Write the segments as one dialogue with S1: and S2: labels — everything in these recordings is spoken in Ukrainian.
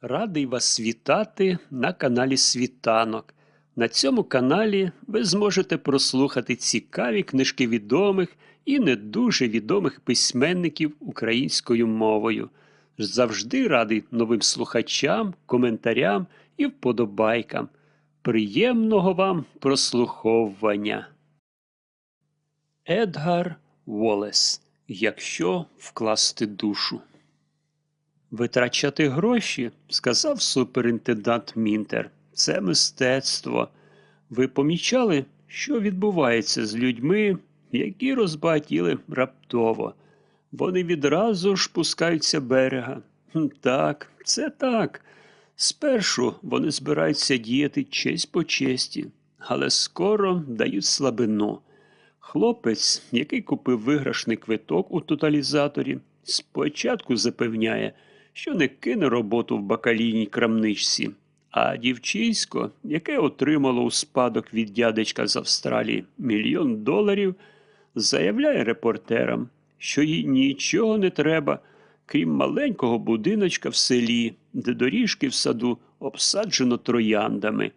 S1: Радий вас вітати на каналі Світанок. На цьому каналі ви зможете прослухати цікаві книжки відомих і не дуже відомих письменників українською мовою. Завжди радий новим слухачам, коментарям і вподобайкам. Приємного вам прослуховування. Едгар Волес. Якщо вкласти душу. Витрачати гроші, сказав суперінтендант Мінтер, це мистецтво. Ви помічали, що відбувається з людьми, які розбагатіли раптово. Вони відразу ж пускаються берега. Так, це так. Спершу вони збираються діяти честь по честі, але скоро дають слабину. Хлопець, який купив виграшний квиток у тоталізаторі, спочатку запевняє, що не кине роботу в бакалійній крамничці, а дівчисько, яке отримало у спадок від дядечка з Австралії мільйон доларів, заявляє репортерам, що їй нічого не треба, крім маленького будиночка в селі, де доріжки в саду обсаджено трояндами,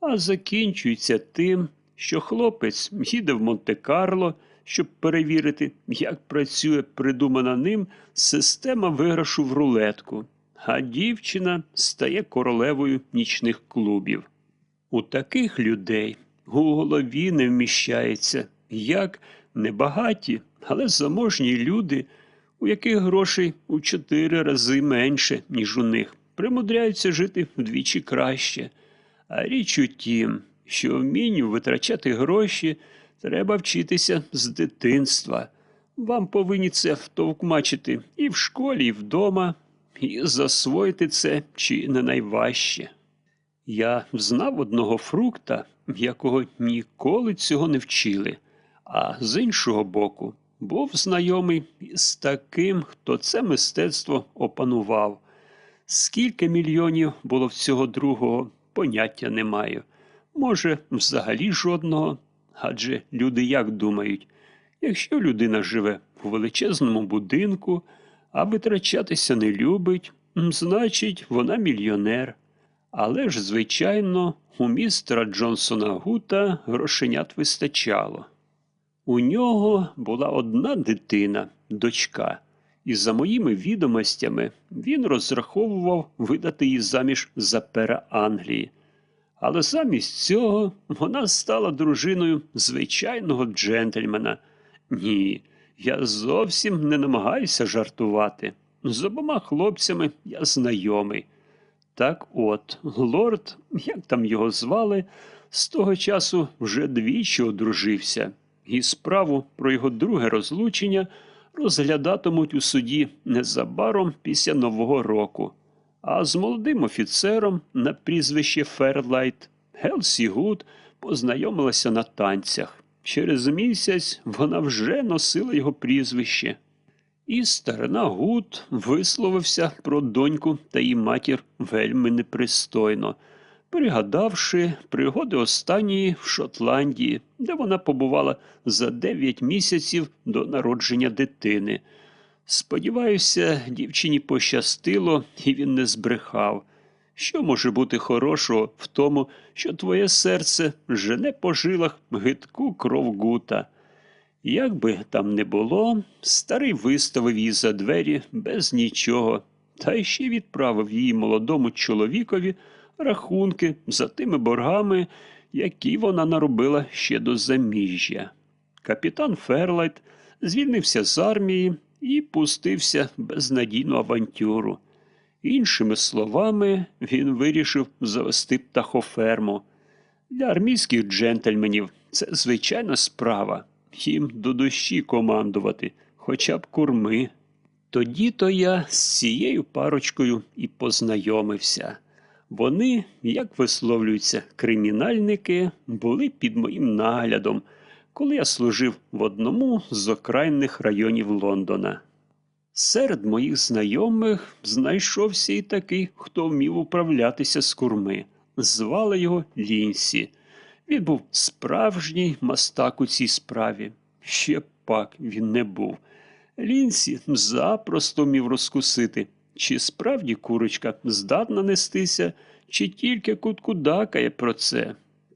S1: а закінчується тим, що хлопець їде в Монте-Карло, щоб перевірити, як працює придумана ним система виграшу в рулетку, а дівчина стає королевою нічних клубів. У таких людей у голові не вміщається, як небагаті, але заможні люди, у яких грошей у чотири рази менше, ніж у них, примудряються жити вдвічі краще. А річ у тім, що вмінню витрачати гроші треба вчитися з дитинства. Вам повинні це втовкмачити і в школі, і вдома, і засвоїти це чи не найважче. Я знав одного фрукта, якого ніколи цього не вчили, а з іншого боку, був знайомий із таким, хто це мистецтво опанував. Скільки мільйонів було в цього другого, поняття не маю. Може, взагалі жодного. Адже люди як думають, якщо людина живе у величезному будинку, а витрачатися не любить, значить, вона мільйонер. Але ж, звичайно, у містера Джонсона Гута грошенят вистачало. У нього була одна дитина, дочка, і за моїми відомостями він розраховував видати її заміж за пера Англії. Але замість цього вона стала дружиною звичайного джентльмена. Ні, я зовсім не намагаюся жартувати. З обома хлопцями я знайомий. Так от, лорд, як там його звали, з того часу вже двічі одружився, і справу про його друге розлучення розглядатимуть у суді незабаром після Нового року. А з молодим офіцером на прізвище Ферлайт Гелсі Гуд познайомилася на танцях. Через місяць вона вже носила його прізвище. І старина Гуд висловився про доньку та її матір вельми непристойно, пригадавши пригоди останньої в Шотландії, де вона побувала за дев'ять місяців до народження дитини. Сподіваюся, дівчині пощастило, і він не збрехав. Що може бути хорошого в тому, що твоє серце жене по жилах гидку кров гута? Як би там не було, старий виставив її за двері без нічого, та ще відправив її молодому чоловікові рахунки за тими боргами, які вона наробила ще до заміжжя. Капітан Ферлайт звільнився з армії і пустився безнадійну авантюру. Іншими словами, він вирішив завести птахоферму. Для армійських джентльменів це звичайна справа, їм до душі командувати, хоча б курми. Тоді то я з цією парочкою і познайомився. Вони, як висловлюються кримінальники, були під моїм наглядом, коли я служив в одному з окраїнних районів Лондона. Серед моїх знайомих знайшовся і такий, хто вмів управлятися з курми. Звали його Лінсі. Він був справжній мастак у цій справі. Ще пак він не був. Лінсі запросто вмів розкусити чи справді курочка здатна нестися, чи тільки куткудакає про це.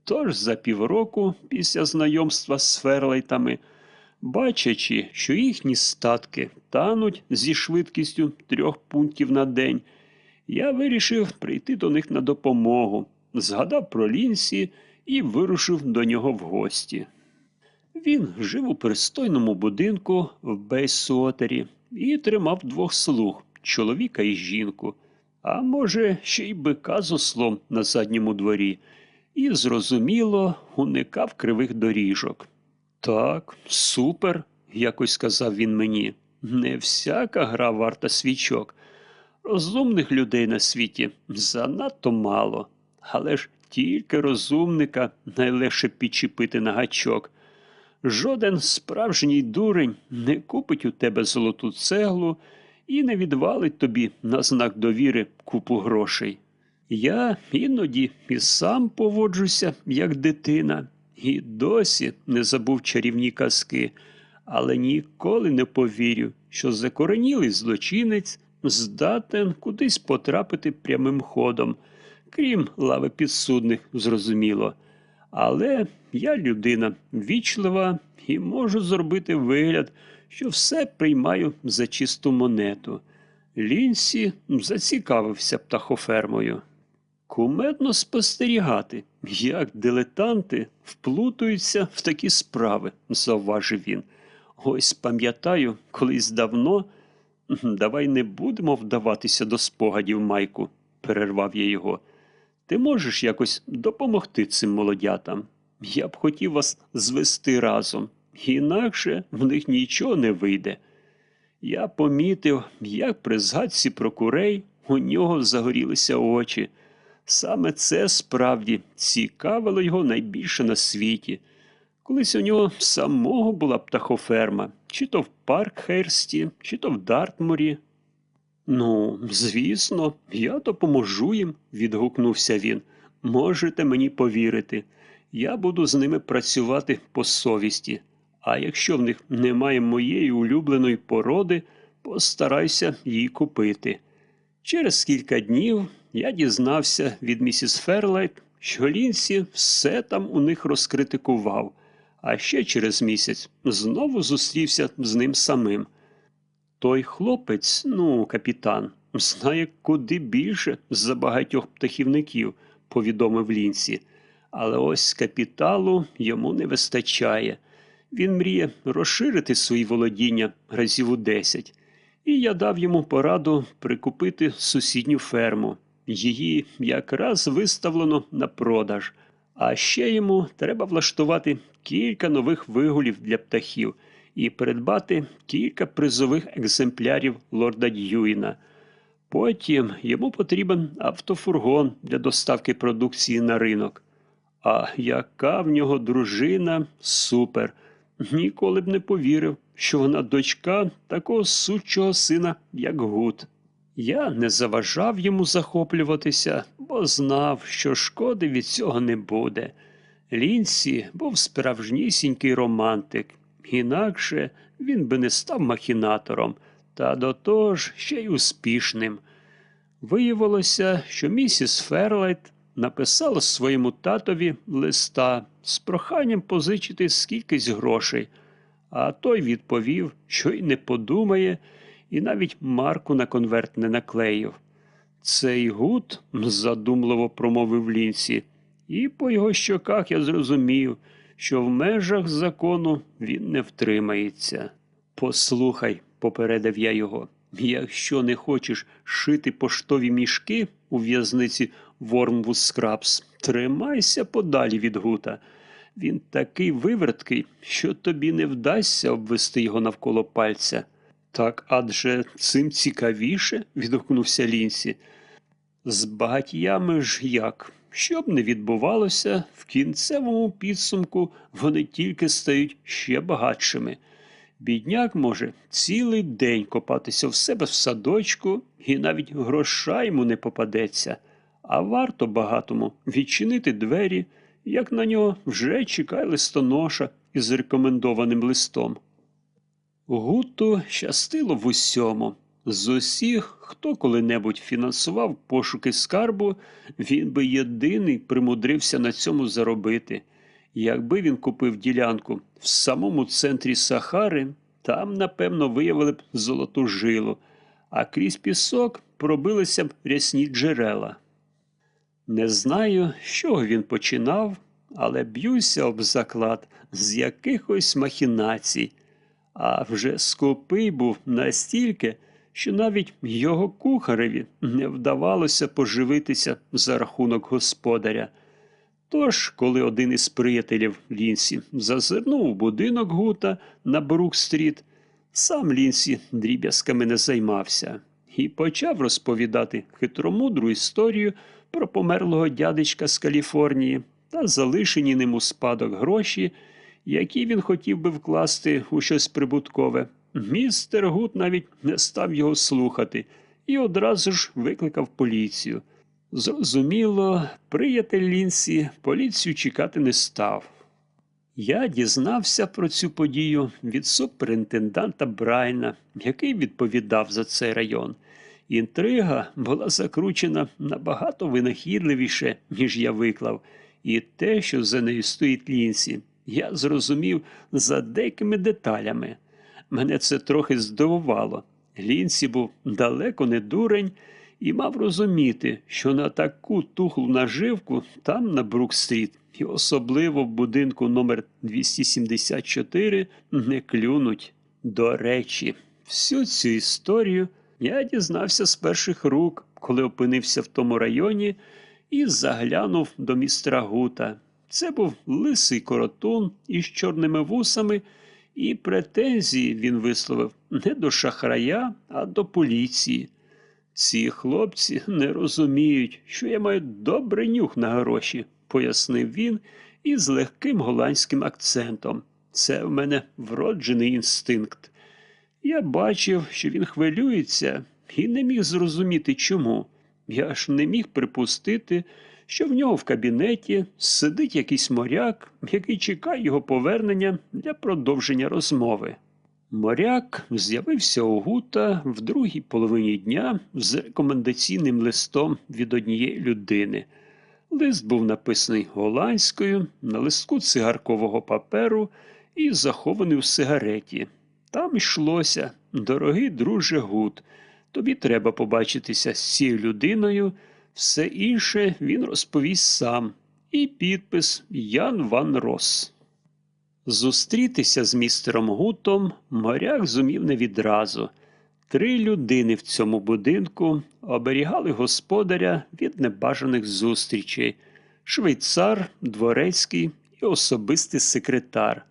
S1: Тож за півроку після знайомства з ферлейтами, бачачи, що їхні статки тануть зі швидкістю трьох пунктів на день, я вирішив прийти до них на допомогу, згадав про Лінсі і вирушив до нього в гості. Він жив у пристойному будинку в Бейсуотері і тримав двох слуг чоловіка і жінку, а може, ще й бика з ослом на задньому дворі, і, зрозуміло, уникав кривих доріжок. Так, супер, якось сказав він мені. Не всяка гра варта свічок. Розумних людей на світі занадто мало, але ж тільки розумника найлегше підчепити на гачок. Жоден справжній дурень не купить у тебе золоту цеглу і не відвалить тобі на знак довіри купу грошей. Я іноді і сам поводжуся, як дитина, і досі не забув чарівні казки, але ніколи не повірю, що закоренілий злочинець здатен кудись потрапити прямим ходом, крім лави підсудних, зрозуміло. Але я людина вічлива і можу зробити вигляд, що все приймаю за чисту монету. Лінсі зацікавився птахофермою. Кумедно спостерігати, як дилетанти вплутуються в такі справи, завважив він. Ось пам'ятаю, колись давно. Давай не будемо вдаватися до спогадів, Майку, перервав я його. Ти можеш якось допомогти цим молодятам? Я б хотів вас звести разом, інакше в них нічого не вийде. Я помітив, як при згадці про курей у нього загорілися очі. Саме це справді цікавило його найбільше на світі. Колись у нього самого була птахоферма, чи то в Паркхерсті, чи то в Дартмурі. Ну, звісно, я допоможу їм, відгукнувся він. Можете мені повірити. Я буду з ними працювати по совісті. А якщо в них немає моєї улюбленої породи, постарайся її купити. Через кілька днів я дізнався від місіс Ферлайт, що Лінсі все там у них розкритикував, а ще через місяць знову зустрівся з ним самим. Той хлопець, ну, капітан, знає куди більше за багатьох птахівників, повідомив Лінсі. Але ось капіталу йому не вистачає. Він мріє розширити свої володіння разів у десять. І я дав йому пораду прикупити сусідню ферму. Її якраз виставлено на продаж. А ще йому треба влаштувати кілька нових вигулів для птахів і придбати кілька призових екземплярів лорда Д'юїна. Потім йому потрібен автофургон для доставки продукції на ринок. А яка в нього дружина супер! Ніколи б не повірив, що вона дочка такого сучого сина, як Гуд. Я не заважав йому захоплюватися, бо знав, що шкоди від цього не буде. Лінсі був справжнісінький романтик, інакше він би не став махінатором, та до того ж ще й успішним. Виявилося, що місіс Ферлайт написала своєму татові листа з проханням позичити скількись грошей, а той відповів, що й не подумає, і навіть марку на конверт не наклеїв. Цей гуд, задумливо промовив Лінсі, і по його щоках я зрозумів, що в межах закону він не втримається. Послухай, попередив я його, якщо не хочеш шити поштові мішки у в'язниці Вормвуд Скрабс, тримайся подалі від гута. Він такий виверткий, що тобі не вдасться обвести його навколо пальця. Так адже цим цікавіше, відгукнувся Лінсі. З багатьями ж як? Що б не відбувалося, в кінцевому підсумку вони тільки стають ще багатшими. Бідняк може цілий день копатися в себе в садочку, і навіть гроша йому не попадеться, а варто багатому відчинити двері, як на нього вже чекає листоноша із рекомендованим листом. Гуту щастило в усьому. З усіх, хто коли-небудь фінансував пошуки скарбу, він би єдиний примудрився на цьому заробити. Якби він купив ділянку в самому центрі Сахари, там, напевно, виявили б золоту жилу, а крізь пісок пробилися б рясні джерела. Не знаю, з чого він починав, але б'юся об заклад з якихось махінацій, а вже скупий був настільки, що навіть його кухареві не вдавалося поживитися за рахунок господаря. Тож, коли один із приятелів Лінсі зазирнув у будинок Гута на Брук-стріт, сам Лінсі дріб'язками не займався і почав розповідати хитромудру історію про померлого дядечка з Каліфорнії та залишені ним у спадок гроші, які він хотів би вкласти у щось прибуткове. Містер Гуд навіть не став його слухати і одразу ж викликав поліцію. Зрозуміло, приятель Лінсі поліцію чекати не став. Я дізнався про цю подію від суперінтенданта Брайна, який відповідав за цей район. Інтрига була закручена набагато винахідливіше, ніж я виклав, і те, що за нею стоїть Лінсі, я зрозумів за деякими деталями. Мене це трохи здивувало. Лінсі був далеко не дурень і мав розуміти, що на таку тухлу наживку там на Брук-стріт і особливо в будинку номер 274 не клюнуть. До речі, всю цю історію я дізнався з перших рук, коли опинився в тому районі і заглянув до містера Гута. Це був лисий коротун із чорними вусами, і претензії він висловив не до шахрая, а до поліції. Ці хлопці не розуміють, що я маю добрий нюх на гроші, пояснив він із легким голландським акцентом. Це в мене вроджений інстинкт. Я бачив, що він хвилюється, і не міг зрозуміти чому. Я ж не міг припустити, що в нього в кабінеті сидить якийсь моряк, який чекає його повернення для продовження розмови. Моряк з'явився у Гута в другій половині дня з рекомендаційним листом від однієї людини. Лист був написаний голландською на листку цигаркового паперу і захований у сигареті. Там йшлося, дорогий друже Гут, тобі треба побачитися з цією людиною, все інше він розповість сам. І підпис Ян Ван Рос. Зустрітися з містером Гутом моряк зумів не відразу. Три людини в цьому будинку оберігали господаря від небажаних зустрічей швейцар, дворецький і особистий секретар.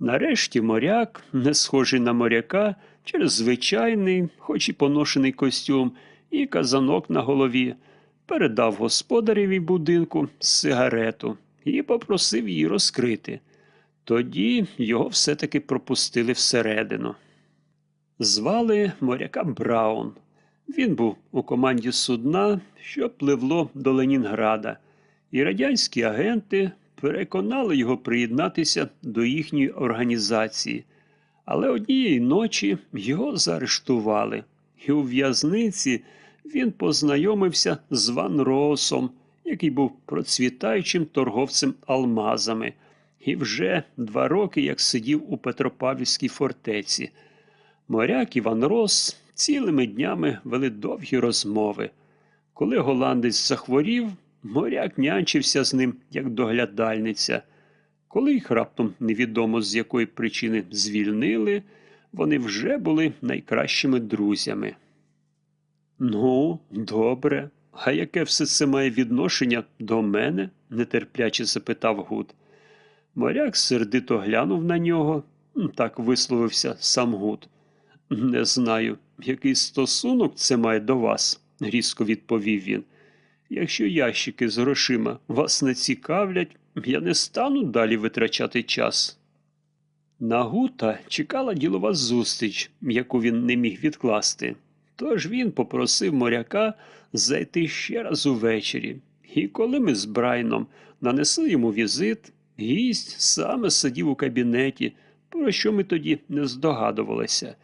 S1: Нарешті моряк, не схожий на моряка, через звичайний, хоч і поношений костюм, і казанок на голові, передав господареві будинку сигарету і попросив її розкрити. Тоді його все-таки пропустили всередину. Звали моряка Браун. Він був у команді судна, що пливло до Ленінграда, і радянські агенти переконали його приєднатися до їхньої організації. Але однієї ночі його заарештували, і у в'язниці він познайомився з Ван Росом, який був процвітаючим торговцем алмазами і вже два роки як сидів у Петропавлівській фортеці. Моряк Іван Рос цілими днями вели довгі розмови. Коли голландець захворів, моряк нянчився з ним як доглядальниця. Коли їх раптом невідомо з якої причини звільнили, вони вже були найкращими друзями. Ну, добре, а яке все це має відношення до мене? нетерпляче запитав Гуд. Моряк сердито глянув на нього, так висловився сам Гуд. Не знаю, який стосунок це має до вас, різко відповів він. Якщо ящики з грошима вас не цікавлять, я не стану далі витрачати час. На Гута чекала ділова зустріч, яку він не міг відкласти. Тож він попросив моряка зайти ще раз увечері. І коли ми з Брайном нанесли йому візит, гість саме сидів у кабінеті, про що ми тоді не здогадувалися.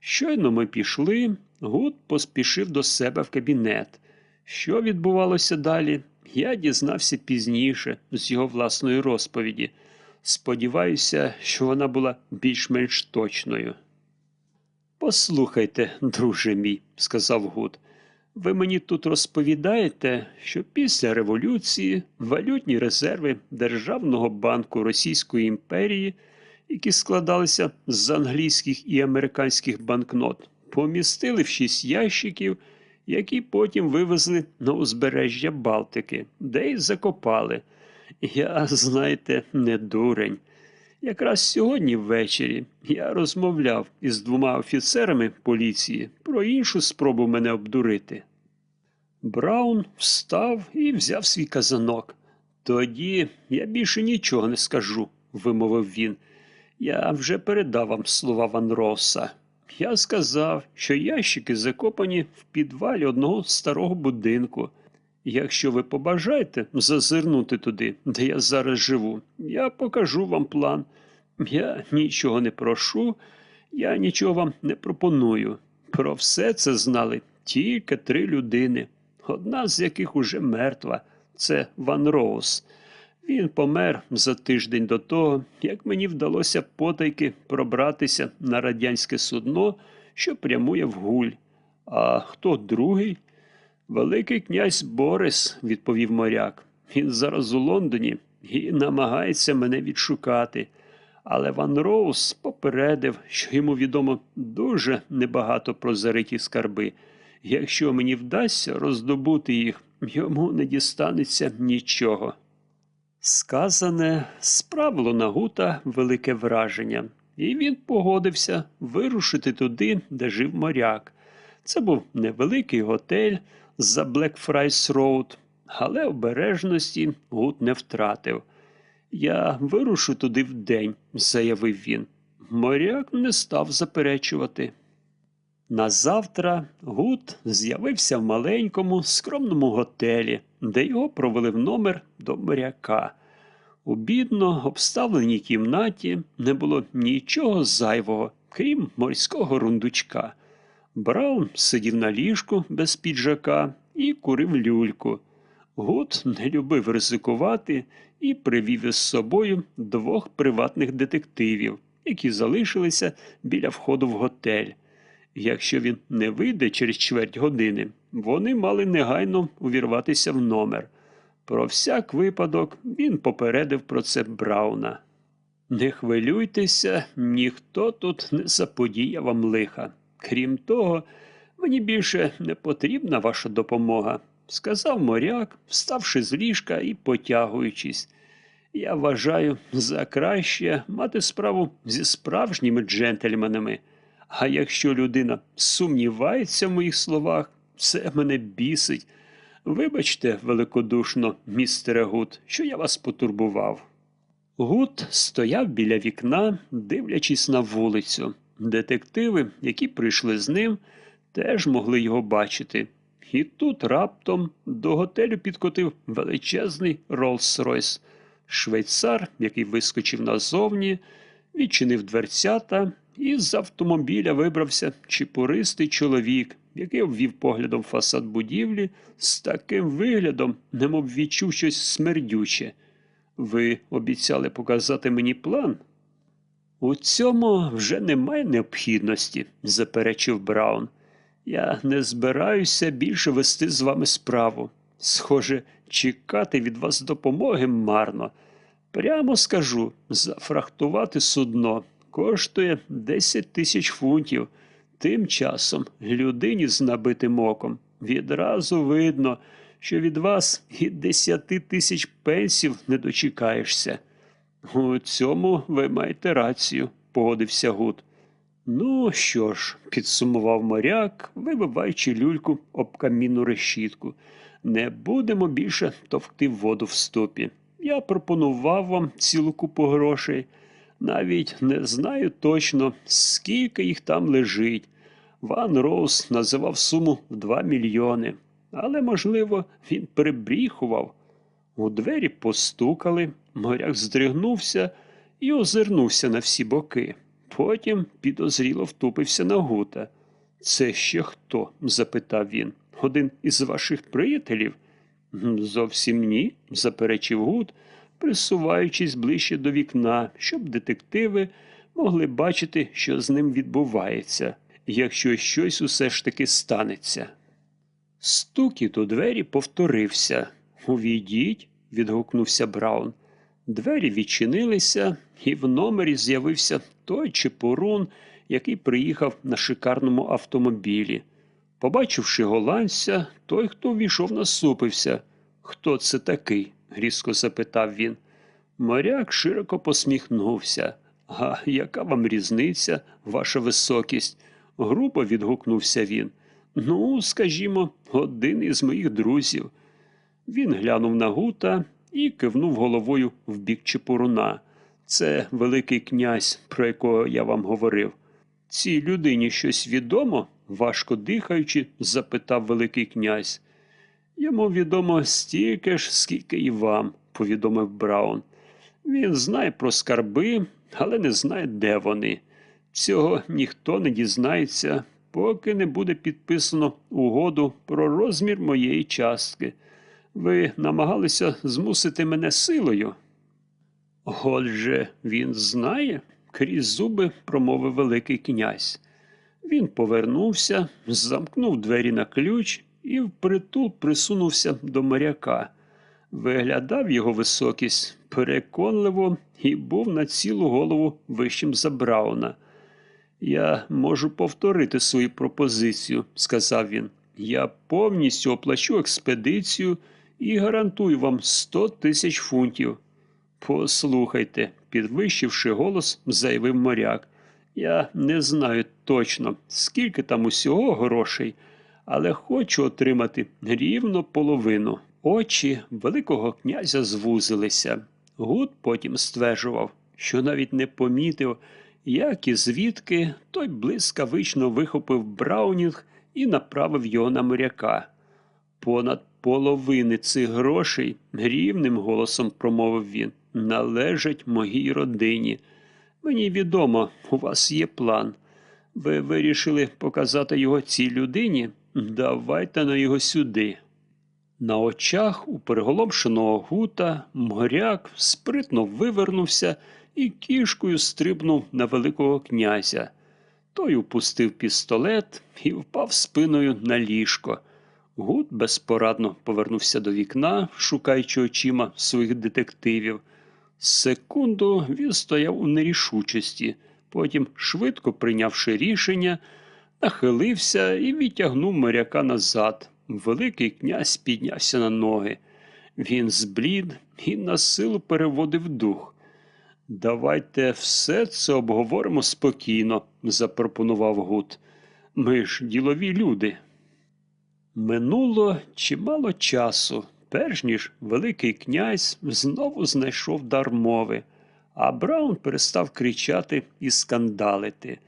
S1: Щойно ми пішли, Гуд поспішив до себе в кабінет. Що відбувалося далі, я дізнався пізніше з його власної розповіді. Сподіваюся, що вона була більш-менш точною. Послухайте, друже мій, сказав Гуд, ви мені тут розповідаєте, що після революції валютні резерви Державного банку Російської імперії, які складалися з англійських і американських банкнот, помістили в шість ящиків, які потім вивезли на узбережжя Балтики, де й закопали. Я, знаєте, не дурень. Якраз сьогодні ввечері я розмовляв із двома офіцерами поліції про іншу спробу мене обдурити. Браун встав і взяв свій казанок. Тоді я більше нічого не скажу, вимовив він. Я вже передав вам слова Ван Роса. Я сказав, що ящики закопані в підвалі одного старого будинку. Якщо ви побажаєте зазирнути туди, де я зараз живу, я покажу вам план. Я нічого не прошу, я нічого вам не пропоную. Про все це знали тільки три людини, одна з яких уже мертва це Ван Роуз. Він помер за тиждень до того, як мені вдалося потайки пробратися на радянське судно, що прямує в гуль. А хто другий? Великий князь Борис, відповів моряк. Він зараз у Лондоні і намагається мене відшукати. Але Ван Роуз попередив, що йому відомо дуже небагато про зариті скарби. Якщо мені вдасться роздобути їх, йому не дістанеться нічого. Сказане справило на гута велике враження, і він погодився вирушити туди, де жив моряк. Це був невеликий готель за Blackfriars Road, але обережності гут не втратив. Я вирушу туди вдень, заявив він. Моряк не став заперечувати. Назавтра Гуд з'явився в маленькому, скромному готелі, де його провели в номер до моряка. У бідно обставленій кімнаті не було нічого зайвого, крім морського рундучка. Браун сидів на ліжку без піджака і курив люльку. Гуд не любив ризикувати і привів із собою двох приватних детективів, які залишилися біля входу в готель. Якщо він не вийде через чверть години, вони мали негайно увірватися в номер. Про всяк випадок він попередив про це Брауна. Не хвилюйтеся, ніхто тут не заподіє вам лиха. Крім того, мені більше не потрібна ваша допомога, сказав моряк, вставши з ліжка і потягуючись. Я вважаю за краще мати справу зі справжніми джентльменами. А якщо людина сумнівається в моїх словах, це мене бісить. Вибачте, великодушно, містере Гуд, що я вас потурбував. Гуд стояв біля вікна, дивлячись на вулицю. Детективи, які прийшли з ним, теж могли його бачити. І тут раптом до готелю підкотив величезний Роллс-Ройс. Швейцар, який вискочив назовні, відчинив дверцята, і з автомобіля вибрався чіпуристий чоловік, який обвів поглядом фасад будівлі з таким виглядом, немов відчув щось смердюче. Ви обіцяли показати мені план? У цьому вже немає необхідності, заперечив Браун. Я не збираюся більше вести з вами справу. Схоже, чекати від вас допомоги марно. Прямо скажу, зафрахтувати судно коштує 10 тисяч фунтів. Тим часом людині з набитим оком відразу видно, що від вас і 10 тисяч пенсів не дочекаєшся. У цьому ви маєте рацію, погодився Гуд. Ну що ж, підсумував моряк, вибиваючи люльку об камінну решітку. Не будемо більше товкти воду в стопі. Я пропонував вам цілу купу грошей. Навіть не знаю точно, скільки їх там лежить. Ван Роуз називав суму в 2 мільйони, але, можливо, він прибріхував. У двері постукали, моряк здригнувся і озирнувся на всі боки. Потім підозріло втупився на гута. Це ще хто? запитав він. Один із ваших приятелів? Зовсім ні, заперечив Гуд, присуваючись ближче до вікна, щоб детективи могли бачити, що з ним відбувається, якщо щось усе ж таки станеться. Стукіт у двері повторився. Увійдіть, відгукнувся Браун. Двері відчинилися, і в номері з'явився той чепурун, який приїхав на шикарному автомобілі. Побачивши голландця, той, хто ввійшов, насупився. Хто це такий? Різко запитав він. Моряк широко посміхнувся. А яка вам різниця, ваша високість? грубо відгукнувся він. Ну, скажімо, один із моїх друзів. Він глянув на гута і кивнув головою в бік Чепуруна. Це Великий князь, про якого я вам говорив. Цій людині щось відомо? важко дихаючи, запитав Великий князь. Йому відомо стільки ж, скільки і вам, повідомив Браун. Він знає про скарби, але не знає, де вони. Цього ніхто не дізнається, поки не буде підписано угоду про розмір моєї частки. Ви намагалися змусити мене силою. Отже, він знає, крізь зуби промовив Великий князь. Він повернувся, замкнув двері на ключ і впритул присунувся до моряка. Виглядав його високість переконливо і був на цілу голову вищим за Брауна. Я можу повторити свою пропозицію, сказав він. Я повністю оплачу експедицію і гарантую вам сто тисяч фунтів. Послухайте, підвищивши голос, заявив моряк. Я не знаю точно, скільки там усього грошей, але хочу отримати рівно половину. Очі Великого князя звузилися. Гуд потім стверджував, що навіть не помітив, як і звідки той блискавично вихопив Браунінг і направив його на моряка. Понад половини цих грошей, рівним голосом промовив він, належать моїй родині. Мені відомо, у вас є план. Ви вирішили показати його цій людині? Давайте на його сюди. На очах у переголомшеного гута моряк спритно вивернувся і кішкою стрибнув на Великого князя. Той упустив пістолет і впав спиною на ліжко. Гуд безпорадно повернувся до вікна, шукаючи очима своїх детективів. Секунду він стояв у нерішучості, потім, швидко прийнявши рішення, нахилився і відтягнув моряка назад. Великий князь піднявся на ноги. Він зблід і на силу переводив дух. Давайте все це обговоримо спокійно, запропонував Гуд. Ми ж ділові люди. Минуло чимало часу, перш ніж Великий князь знову знайшов дар мови, а Браун перестав кричати і скандалити.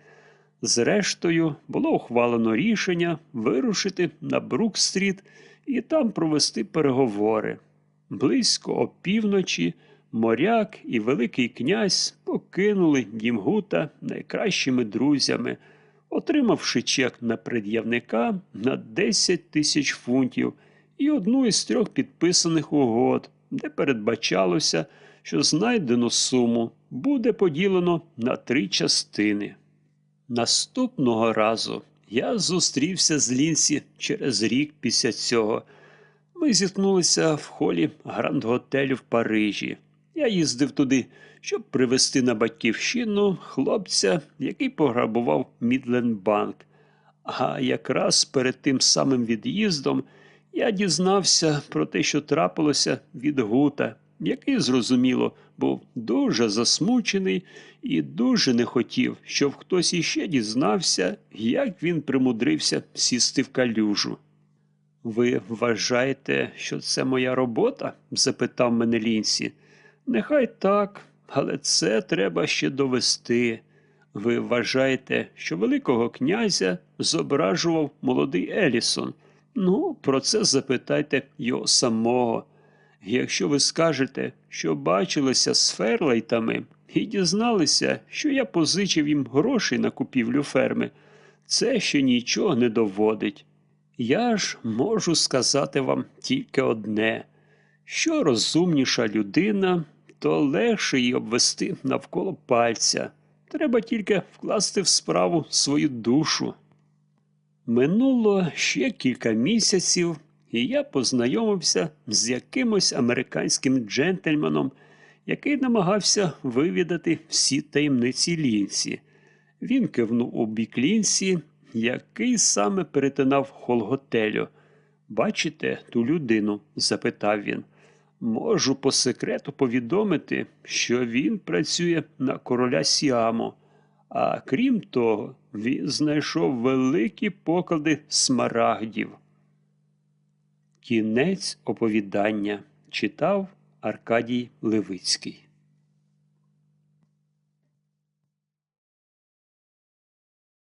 S1: Зрештою, було ухвалено рішення вирушити на Брук-стріт і там провести переговори. Близько опівночі моряк і Великий князь покинули дім Гута найкращими друзями, отримавши чек на пред'явника на 10 тисяч фунтів і одну із трьох підписаних угод, де передбачалося, що знайдену суму буде поділено на три частини. Наступного разу я зустрівся з Лінсі через рік після цього. Ми зіткнулися в холі Гранд-готелю в Парижі. Я їздив туди, щоб привезти на батьківщину хлопця, який пограбував Мідленбанк. А якраз перед тим самим від'їздом я дізнався про те, що трапилося від Гута, який, зрозуміло, був дуже засмучений і дуже не хотів, щоб хтось іще дізнався, як він примудрився сісти в калюжу. Ви вважаєте, що це моя робота? запитав мене Лінсі. Нехай так, але це треба ще довести. Ви вважаєте, що Великого князя зображував молодий Елісон. Ну, про це запитайте його самого. Якщо ви скажете, що бачилися з ферлейтами і дізналися, що я позичив їм грошей на купівлю ферми, це ще нічого не доводить. Я ж можу сказати вам тільки одне: що розумніша людина, то легше її обвести навколо пальця. Треба тільки вкласти в справу свою душу. Минуло ще кілька місяців, і я познайомився з якимось американським джентльменом, який намагався вивідати всі таємниці лінці. Він кивнув у бік лінці, який саме перетинав хол готелю. Бачите ту людину? запитав він. Можу по секрету повідомити, що він працює на короля Сіаму. А крім того, він знайшов великі поклади смарагдів. Кінець оповідання читав Аркадій Левицький.